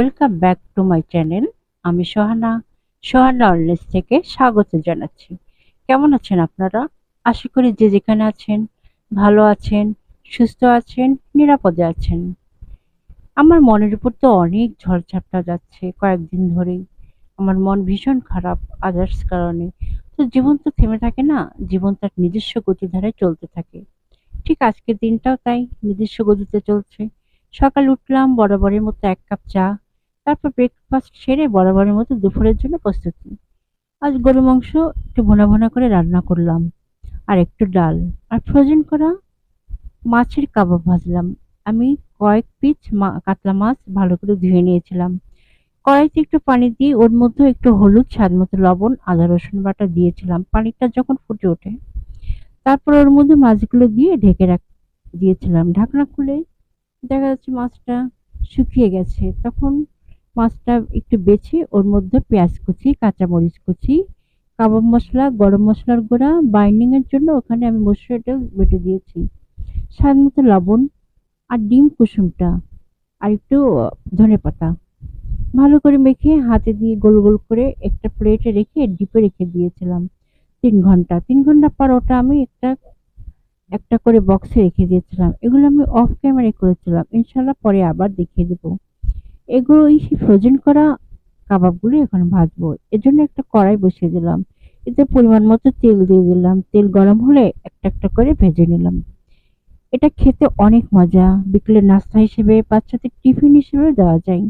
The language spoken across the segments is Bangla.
Welcome back to my channel আমি সোহানা সোহানা অনলেস থেকে স্বাগত জানাচ্ছি। কেমন আছেন আপনারা? আশা করি যে যেখানে আছেন, ভালো আছেন, সুস্থ আছেন, নিরাপদে আছেন। আমার মনের উপর তো অনেক ঝড়ঝাপটা যাচ্ছে কয়েকদিন ধরেই। আমার মন ভীষণ খারাপ আদার্স কারণে। তো জীবন তো থেমে থাকে না, জীবন তার নিজস্ব গতিধারায় চলতে থাকে। ঠিক আজকের দিনটাও তাই, নিজস্ব গতিতে চলছে। সকাল উঠলাম, বরাবরের মতো এক কাপ চা তারপর ব্রেকফাস্ট সেরে বরাবরের মতো দুপুরের জন্য প্রস্তুতি। আজ গরু মাংস একটু ভোনা ভোনা করে রান্না করলাম, আর একটু ডাল, আর ফ্রোজেন করা মাছের কাবাব ভাজলাম। আমি কয়েক পিস কাতলা মাছ ভালো করে ধুয়ে নিয়েছিলাম। কড়াইতে একটু পানি দিয়ে ওর মধ্যে একটু হলুদ, স্বাদ মতো লবণ, আদা, রসুন বাটা দিয়েছিলাম। পানিটা যখন ফুটে ওঠে, তারপর ওর মধ্যে মাছগুলো দিয়ে ঢেকে রাখ, দিয়েছিলাম। ঢাকনা খুলে দেখা যাচ্ছে মাছটা শুকিয়ে গেছে। তখন মাছটা একটু বেছে, ওর মধ্যে পেঁয়াজ কুচি, কাঁচামরিচ কুচি, কাবাব মশলা, গরম মশলার গুঁড়া বাইন্ডিং এর জন্য ওখানে আমি মশলাটা বেটে দিয়েছি। স্বাদ মতো লবণ আর ডিম কুসুমটা আর একটু ধনে পাতা। ভালো করে মেখে হাতে দিয়ে গোল গোল করে একটা প্লেটে রেখে ডিপে রেখে দিয়েছিলাম। তিন ঘণ্টা। তিন ঘণ্টা পর ওটা আমি একটা একটা করে বক্সে রেখে দিয়েছিলাম। এগুলো আমি অফ ক্যামেরায় করেছিলাম। ইনশাল্লাহ পরে আবার দেখিয়ে দেবো। এগুলো এই ফ্রোজেন করা কাবাবগুলো এখন ভাজবো। এর জন্য একটা কড়াই বসিয়ে দিলাম। এতে পরিমাণ মতো তেল দিয়ে দিলাম। তেল গরম হলে একটা একটা করে ভেজে নিলাম। এটা খেতে অনেক মজা। বিকেলের নাস্তা হিসেবে, বাচ্চাদের টিফিন হিসেবে দেওয়া যায়।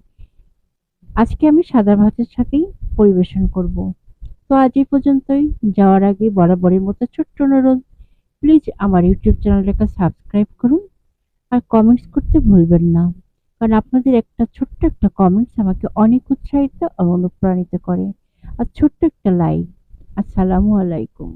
আজকে আমি সাদা ভাতের সাথেই পরিবেশন করব। তো আজ এই পর্যন্তই। যাওয়ার আগে বরাবরের মতো ছোট্ট অনুরোধ প্লিজ আমার ইউটিউব চ্যানেলটাকে সাবস্ক্রাইব করুন। আর কমেন্টস করতে ভুলবেন না। কারণ আপনাদের একটা ছোট্ট একটা কমেন্টস আমাকে অনেক উৎসাহিত আর অনুপ্রাণিত করে। আর ছোট্ট একটা লাইক আসসালামু আলাইকুম।